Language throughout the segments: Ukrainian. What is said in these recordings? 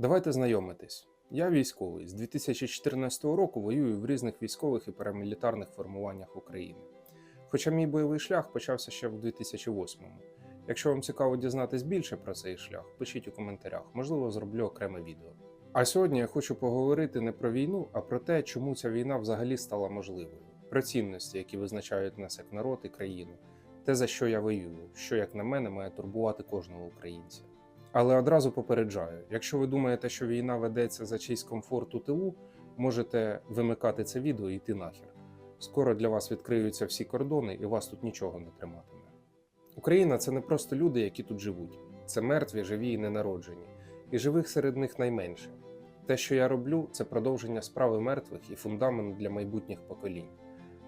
Давайте знайомитись. Я військовий. З 2014 року воюю в різних військових і парамілітарних формуваннях України. Хоча мій бойовий шлях почався ще в 2008-му. Якщо вам цікаво дізнатись більше про цей шлях, пишіть у коментарях, можливо, зроблю окреме відео. А сьогодні я хочу поговорити не про війну, а про те, чому ця війна взагалі стала можливою, про цінності, які визначають нас як народ і країну, те, за що я воюю, що, як на мене, має турбувати кожного українця. Але одразу попереджаю: якщо ви думаєте, що війна ведеться за чийсь комфорт у тилу, можете вимикати це відео і йти нахер. Скоро для вас відкриються всі кордони, і вас тут нічого не триматиме. Україна це не просто люди, які тут живуть, це мертві, живі і ненароджені, і живих серед них найменше. Те, що я роблю, це продовження справи мертвих і фундамент для майбутніх поколінь.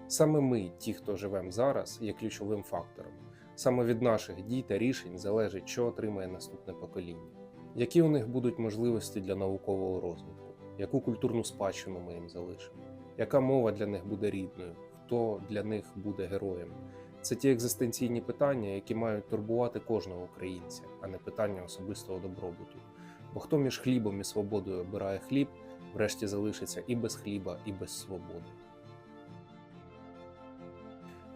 Саме ми, ті, хто живемо зараз, є ключовим фактором. Саме від наших дій та рішень залежить, що отримає наступне покоління, які у них будуть можливості для наукового розвитку, яку культурну спадщину ми їм залишимо, яка мова для них буде рідною, хто для них буде героєм. Це ті екзистенційні питання, які мають турбувати кожного українця, а не питання особистого добробуту. Бо хто між хлібом і свободою обирає хліб, врешті залишиться і без хліба, і без свободи.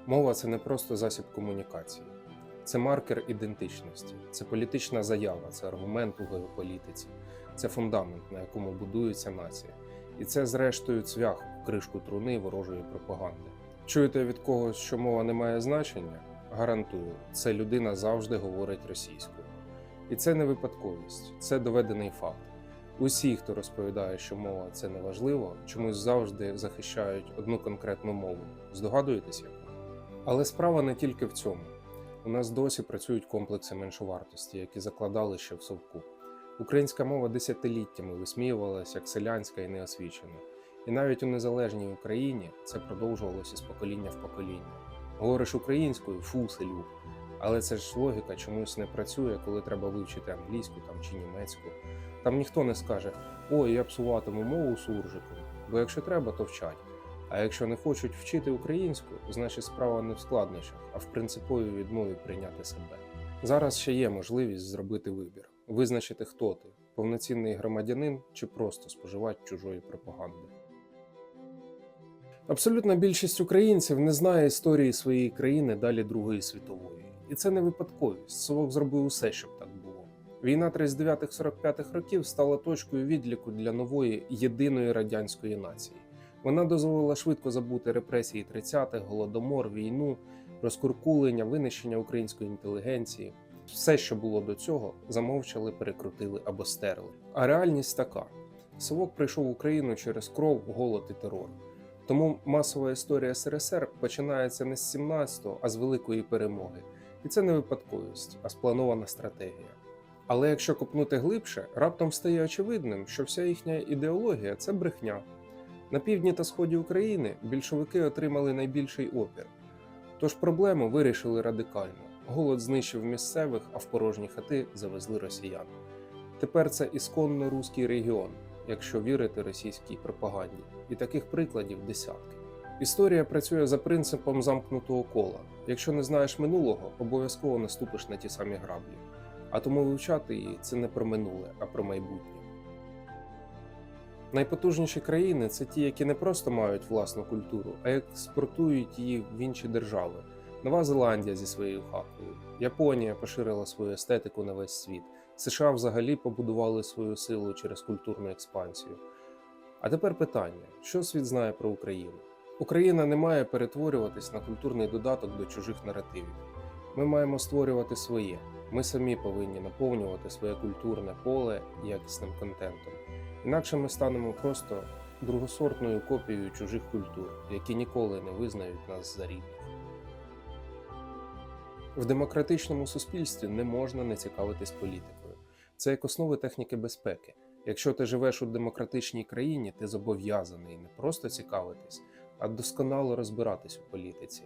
Мова це не просто засіб комунікації, це маркер ідентичності, це політична заява, це аргумент у геополітиці, це фундамент, на якому будується нація. І це, зрештою, цвях у кришку труни ворожої пропаганди. Чуєте від когось, що мова не має значення? Гарантую, це людина завжди говорить російською. І це не випадковість, це доведений факт. Усі, хто розповідає, що мова це не важливо, чомусь завжди захищають одну конкретну мову. Здогадуєтесь яку? Але справа не тільки в цьому. У нас досі працюють комплекси меншовартості, які закладали ще в совку. Українська мова десятиліттями висміювалася як селянська і неосвічена. І навіть у незалежній Україні це продовжувалося з покоління в покоління. Говориш українською фу, селюк. Але це ж логіка чомусь не працює, коли треба вивчити англійську там чи німецьку. Там ніхто не скаже: ой, я псуватиму мову суржиком, бо якщо треба, то вчать. А якщо не хочуть вчити українську, значить справа не в складнощах, а в принциповій відмові прийняти себе. Зараз ще є можливість зробити вибір, визначити, хто ти повноцінний громадянин чи просто споживач чужої пропаганди. Абсолютна більшість українців не знає історії своєї країни далі Другої світової. І це не випадковість. Совок зробив усе, щоб так було. Війна 39-45 років стала точкою відліку для нової єдиної радянської нації. Вона дозволила швидко забути репресії 30-х, голодомор, війну, розкуркулення, винищення української інтелігенції. Все, що було до цього, замовчали, перекрутили або стерли. А реальність така: Совок прийшов в Україну через кров, голод і терор. Тому масова історія СРСР починається не з 17-го, а з великої перемоги. І це не випадковість, а спланована стратегія. Але якщо копнути глибше, раптом стає очевидним, що вся їхня ідеологія це брехня. На півдні та сході України більшовики отримали найбільший опір. Тож проблему вирішили радикально. Голод знищив місцевих, а в порожні хати завезли росіян. Тепер це ісконно руський регіон, якщо вірити російській пропаганді, і таких прикладів десятки. Історія працює за принципом замкнутого кола. Якщо не знаєш минулого, обов'язково наступиш на ті самі граблі. А тому вивчати її це не про минуле, а про майбутнє. Найпотужніші країни це ті, які не просто мають власну культуру, а експортують її в інші держави. Нова Зеландія зі своєю хатою, Японія поширила свою естетику на весь світ. США взагалі побудували свою силу через культурну експансію. А тепер питання: що світ знає про Україну? Україна не має перетворюватись на культурний додаток до чужих наративів. Ми маємо створювати своє. Ми самі повинні наповнювати своє культурне поле якісним контентом. Інакше ми станемо просто другосортною копією чужих культур, які ніколи не визнають нас за рідних. В демократичному суспільстві не можна не цікавитись політикою. Це як основи техніки безпеки. Якщо ти живеш у демократичній країні, ти зобов'язаний не просто цікавитись, а досконало розбиратись у політиці.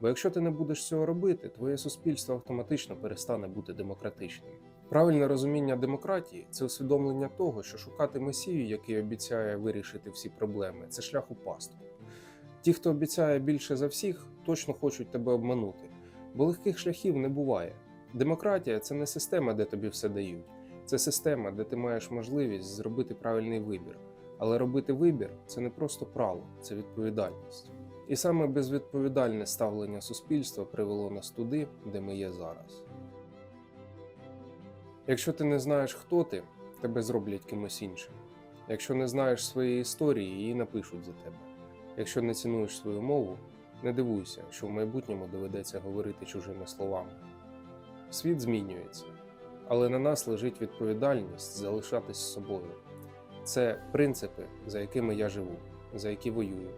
Бо якщо ти не будеш цього робити, твоє суспільство автоматично перестане бути демократичним. Правильне розуміння демократії це усвідомлення того, що шукати месію, який обіцяє вирішити всі проблеми, це шлях у пастку. Ті, хто обіцяє більше за всіх, точно хочуть тебе обманути, бо легких шляхів не буває. Демократія це не система, де тобі все дають. Це система, де ти маєш можливість зробити правильний вибір. Але робити вибір це не просто право, це відповідальність. І саме безвідповідальне ставлення суспільства привело нас туди, де ми є зараз. Якщо ти не знаєш, хто ти, тебе зроблять кимось іншим. Якщо не знаєш своєї історії, її напишуть за тебе. Якщо не цінуєш свою мову, не дивуйся, що в майбутньому доведеться говорити чужими словами. Світ змінюється, але на нас лежить відповідальність залишатись з собою. Це принципи, за якими я живу, за які воюю,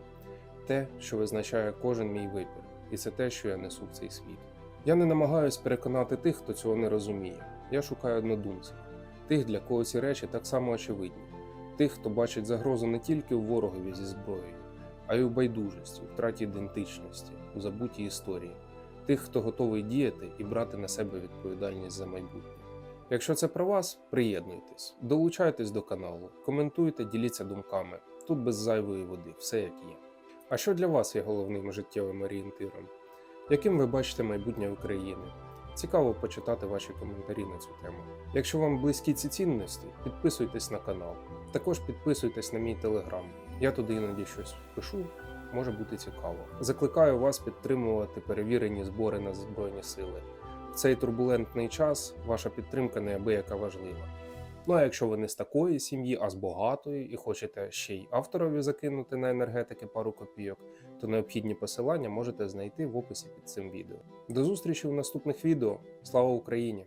те, що визначає кожен мій вибір, і це те, що я несу в цей світ. Я не намагаюсь переконати тих, хто цього не розуміє. Я шукаю однодумців, тих, для кого ці речі так само очевидні, тих, хто бачить загрозу не тільки у ворогові зі зброєю, а й у байдужості, у втраті ідентичності, у забутій історії, тих, хто готовий діяти і брати на себе відповідальність за майбутнє. Якщо це про вас, приєднуйтесь, долучайтесь до каналу, коментуйте, діліться думками. Тут без зайвої води, все як є. А що для вас є головним життєвим орієнтиром? Яким ви бачите майбутнє України? Цікаво почитати ваші коментарі на цю тему. Якщо вам близькі ці цінності, підписуйтесь на канал. Також підписуйтесь на мій телеграм. Я туди іноді щось пишу, може бути цікаво. Закликаю вас підтримувати перевірені збори на Збройні Сили. В цей турбулентний час ваша підтримка неабияка важлива. Ну а якщо ви не з такої сім'ї, а з багатої, і хочете ще й авторові закинути на енергетики пару копійок, то необхідні посилання можете знайти в описі під цим відео. До зустрічі в наступних відео. Слава Україні!